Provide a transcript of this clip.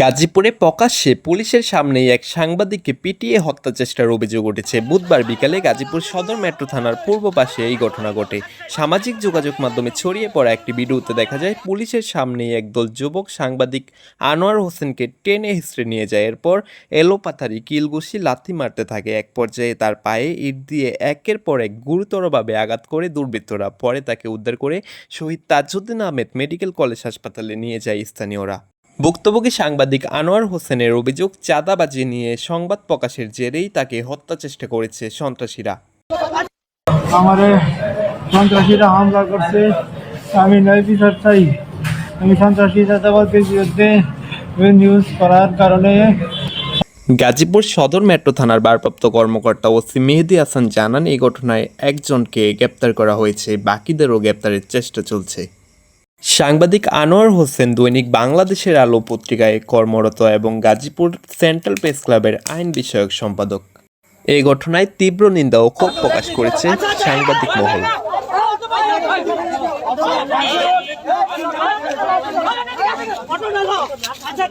গাজীপুরে প্রকাশ্যে পুলিশের সামনেই এক সাংবাদিককে পিটিয়ে হত্যা চেষ্টার অভিযোগ উঠেছে। বুধবার বিকালে গাজীপুর সদর মেট্রো থানার পূর্ব পাশে এই ঘটনা ঘটে। সামাজিক যোগাযোগ মাধ্যমে ছড়িয়ে পড়া একটি ভিডিওতে দেখা যায়, পুলিশের সামনেই একদল যুবক সাংবাদিক আনোয়ার হোসেনকে টেনে হিসড়ে নিয়ে যায়। এরপর এলোপাথারি কিলঘুষি লাথি মারতে থাকে। এক পর্যায়ে তার পায়ে ইট দিয়ে একের পর এক গুরুতরভাবে আঘাত করে দুর্বৃত্তরা। পরে তাকে উদ্ধার করে শহীদ তাজউদ্দিন আহমেদ মেডিকেল কলেজ হাসপাতালে নিয়ে যায় স্থানীয়রা। ভুক্তভোগী সাংবাদিক আনোয়ার হোসেনের অভিযোগ চাঁদাবাজি নিয়ে সংবাদ প্রকাশের জেরেই তাকে হত্যা চেষ্টা করেছে সন্ত্রাসীরা। আমারে সন্ত্রাসীরা হামলা করছে। আমি নয় বিচার চাই। আমি সন্ত্রাসী চাঁদাবাদের বিরুদ্ধে নিউজ করার কারণে গাজীপুর সদর মেট্রো থানার ভারপ্রাপ্ত কর্মকর্তা ওসি মেহেদি হাসান জানান এই ঘটনায় একজনকে গ্রেপ্তার করা হয়েছে। বাকিদেরও গ্রেপ্তারের চেষ্টা চলছে। সাংবাদিক আনোয়ার হোসেন দৈনিক বাংলাদেশের আলো পত্রিকায় কর্মরত এবং গাজীপুর সেন্ট্রাল প্রেস ক্লাবের আইন বিষয়ক সম্পাদক। এই ঘটনায় তীব্র নিন্দা ও ক্ষোভ প্রকাশ করেছে সাংবাদিক মহল। আচ্ছা